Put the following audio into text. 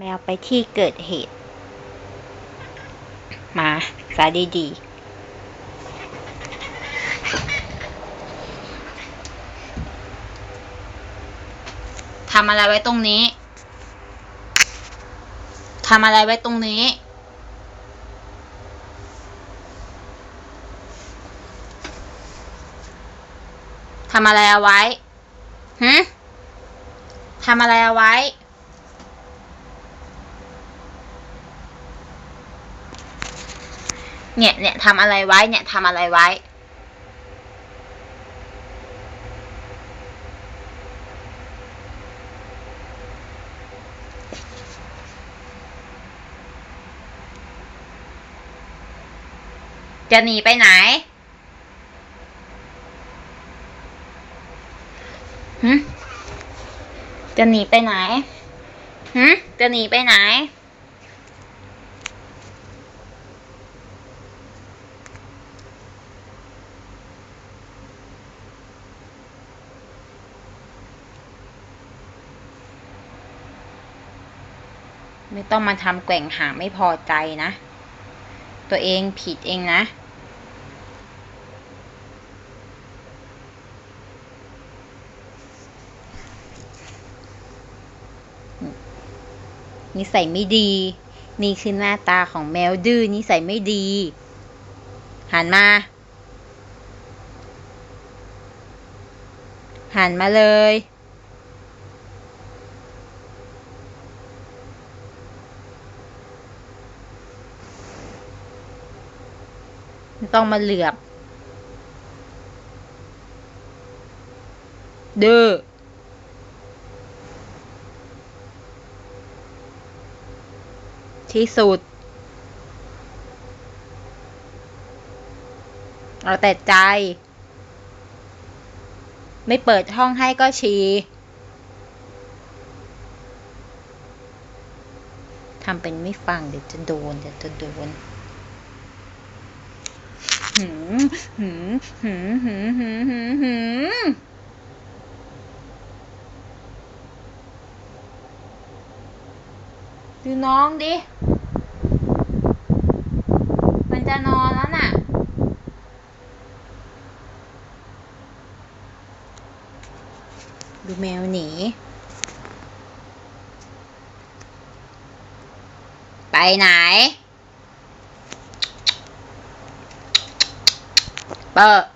แมวไปที่เกิดเหตุ มาสายดีๆทำอะไรไว้ตรงนี้ ทำอะไรไว้ตรงนี้ ทำอะไรเอาไว้หึทำอะไรเอาไว้ เนี่ยเนี่ยทำอะไรไว้ เนี่ยทำอะไรไว้ จะหนีไปไหนหึจะหนีไปไหนหึจะหนีไปไหน ไม่ต้องมาทำแกว่งหางไม่พอใจนะ ตัวเองผิดเองนะ นิสัยไม่ดี นี่คือหน้าตาของแมวดื้อนิสัยไม่ดี หันมา หันมาเลย ต้องมาเหลือบ เด้อที่สุด เอาแต่ใจ ไม่เปิดห้องให้ก็ชีทำเป็นไม่ฟังเดี๋ยวจะโดนเดี๋ยวจะโดน หืมหืมหืมหืมหืมหืมหืมดูน้องดิ มันจะนอนแล้วน่ะ ดูแมวหนี ไปไหน เปิด